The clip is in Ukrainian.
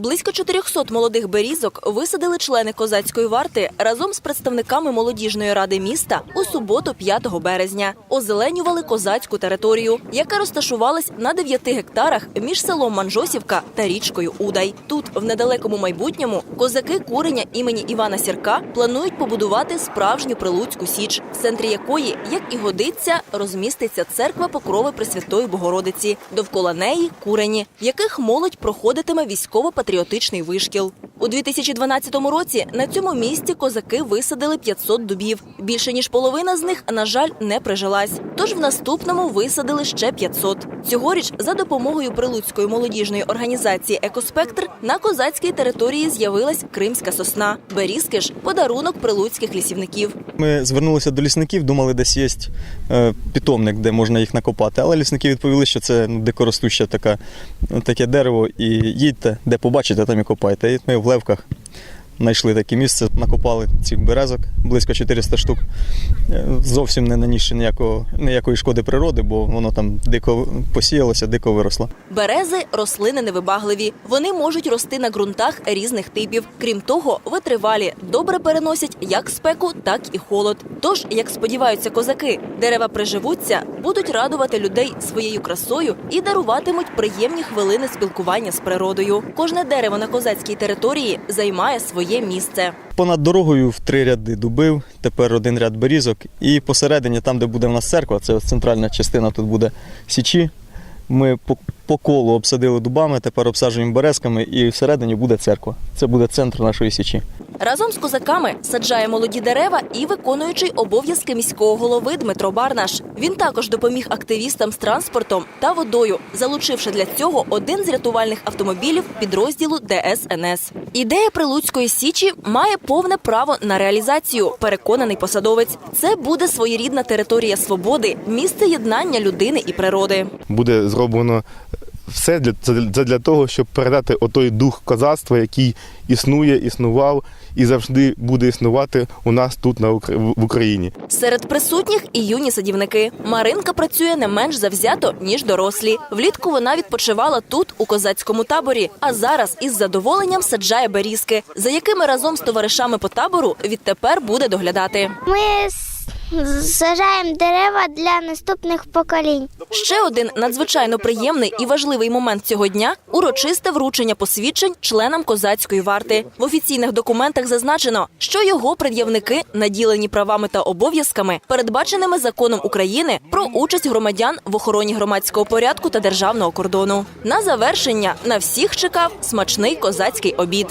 Близько 400 молодих берізок висадили члени козацької варти разом з представниками молодіжної ради міста у суботу, 5 березня. Озеленювали козацьку територію, яка розташувалась на 9 гектарах між селом Манжосівка та річкою Удай. Тут, в недалекому майбутньому, козаки куреня імені Івана Сірка планують побудувати справжню прилуцьку січ, в центрі якої, як і годиться, розміститься церква Покрови Пресвятої Богородиці. Довкола неї курені, в яких молодь проходитиме військово-патріотичний вишкіл. У 2012 році на цьому місці козаки висадили 500 дубів. Більше ніж половина з них, на жаль, не прижилась. Тож в наступному висадили ще 500. Цьогоріч за допомогою прилуцької молодіжної організації Екоспектр на козацькій території з'явилась кримська сосна. Берізки ж подарунок прилуцьких лісівників. Ми звернулися до лісників, думали, десь є е, питомник, де можна їх накопати. Але лісники відповіли, що це ну, дикоростуще така, таке дерево, і їдьте, де побачите, там і копайте. І ми в Левках знайшли таке місце, накопали цих березок, близько 400 штук. Е, Зовсім не нанісши ніякого, ніякої шкоди природи, бо воно там дико посіялося, дико виросло. Берези рослини невибагливі. Вони можуть рости на ґрунтах різних типів. Крім того, витривалі добре переносять як спеку, так і холод. Тож, як сподіваються козаки, дерева приживуться, будуть радувати людей своєю красою і даруватимуть приємні хвилини спілкування з природою. Кожне дерево на козацькій території займає своє місце. Понад дорогою в три ряди дубив, тепер один ряд берізок. І посередині, там, де буде в нас церква, це центральна частина, тут буде січі. Ми по, колу обсадили дубами, тепер обсаджуємо березками, і всередині буде церква. Це буде центр нашої січі. Разом з козаками саджає молоді дерева і виконуючий обов'язки міського голови Дмитро Барнаш. Він також допоміг активістам з транспортом та водою, залучивши для цього один з рятувальних автомобілів підрозділу ДСНС. Ідея Прилуцької січі має повне право на реалізацію. Переконаний посадовець. Це буде своєрідна територія свободи, місце єднання людини і природи. буде зроблено все для, це для- це для того, щоб передати отой дух козацтва, який існує, існував і завжди буде існувати у нас тут на в Україні. Серед присутніх і юні садівники. Маринка працює не менш завзято ніж дорослі. Влітку вона відпочивала тут, у козацькому таборі. А зараз із задоволенням саджає берізки, за якими разом з товаришами по табору відтепер буде доглядати. Ми сажаємо дерева для наступних поколінь. Ще один надзвичайно приємний і важливий момент цього дня урочисте вручення посвідчень членам козацької варти. В офіційних документах зазначено, що його пред'явники наділені правами та обов'язками, передбаченими законом України про участь громадян в охороні громадського порядку та державного кордону. На завершення на всіх чекав смачний козацький обід.